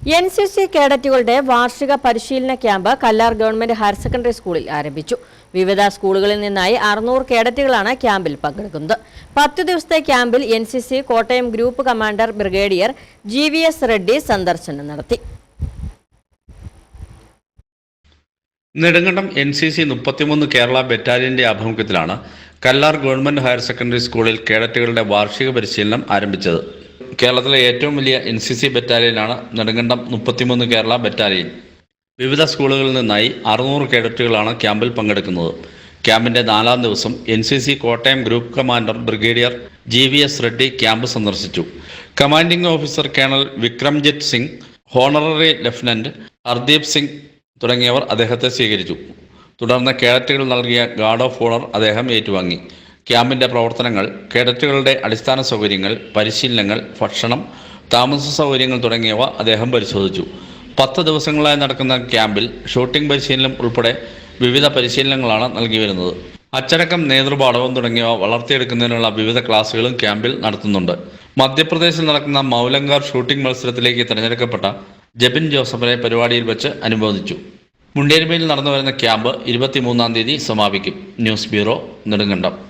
N C C കേഡറ്റുകളുടെ വാർഷിക പരിശീലന camp Kallar government higher secondary സ്കൂളിൽ ആരംഭിച്ചു. വിവിധ സ്കൂളുകളിൽ നിന്നായി അറുന്നൂറ് കേഡറ്റുകളാണ് ക്യാമ്പിൽ പങ്കെടുക്കുന്നത്. പത്ത് ദിവസത്തെ ക്യാമ്പിൽ N C C Kottayam group commander brigadier G V S Reddy സന്ദർശനം നടത്തി. നെടുങ്കണ്ടം എൻ സി സി മുപ്പത്തിമൂന്ന് കേരള ബറ്റാലിയന്റെ ആഭിമുഖ്യത്തിലാണ് കല്ലാർ ഗവൺമെന്റ് ഹയർ സെക്കൻഡറി സ്കൂളിൽ കേഡറ്റുകളുടെ വാർഷിക പരിശീലനം ആരംഭിച്ചത്. കേരളത്തിലെ ഏറ്റവും വലിയ എൻ സി സി ബറ്റാലിയനാണ് നെടുങ്കണ്ടം മുപ്പത്തിമൂന്ന് കേരള ബറ്റാലിയൻ വിവിധ സ്കൂളുകളിൽ നിന്നായി അറുന്നൂറ് കേഡറ്റുകളാണ് ക്യാമ്പിൽ പങ്കെടുക്കുന്നത്. ക്യാമ്പിന്റെ നാലാം ദിവസം N C C Kottayam group commander brigadier G V S Reddy camp സന്ദർശിച്ചു. Commanding officer colonel Vikramjit Singh honorary lieutenant Hardeep Singh തുടങ്ങിയവർ അദ്ദേഹത്തെ സ്വീകരിച്ചു. തുടർന്ന് കേഡറ്റുകൾ നൽകിയ ഗാർഡ് ഓഫ് ഓണർ അദ്ദേഹം ഏറ്റുവാങ്ങി. ക്യാമ്പിന്റെ പ്രവർത്തനങ്ങൾ കേഡറ്റുകളുടെ അടിസ്ഥാന സൗകര്യങ്ങൾ പരിശീലനങ്ങൾ ഭക്ഷണം താമസ സൗകര്യങ്ങൾ തുടങ്ങിയവ അദ്ദേഹം പരിശോധിച്ചു. പത്ത് ദിവസങ്ങളായി നടക്കുന്ന ക്യാമ്പിൽ ഷൂട്ടിംഗ് പരിശീലനം ഉൾപ്പെടെ വിവിധ പരിശീലനങ്ങളാണ് നൽകി വരുന്നത്. അച്ചടക്കം നേതൃപാഠവും തുടങ്ങിയവ വളർത്തിയെടുക്കുന്നതിനുള്ള വിവിധ ക്ലാസുകളും ക്യാമ്പിൽ നടത്തുന്നുണ്ട്. മധ്യപ്രദേശിൽ നടക്കുന്ന മൗലങ്കാർ ഷൂട്ടിംഗ് മത്സരത്തിലേക്ക് തിരഞ്ഞെടുക്കപ്പെട്ട ജബിൻ ജോസഫിനെ പരിപാടിയിൽ വെച്ച് അനുമോദിച്ചു. മുണ്ടേരിമയിൽ നടന്നു വരുന്ന ക്യാമ്പ് ഇരുപത്തിമൂന്നാം തീയതി സമാപിക്കും. News bureau Nedumkandam.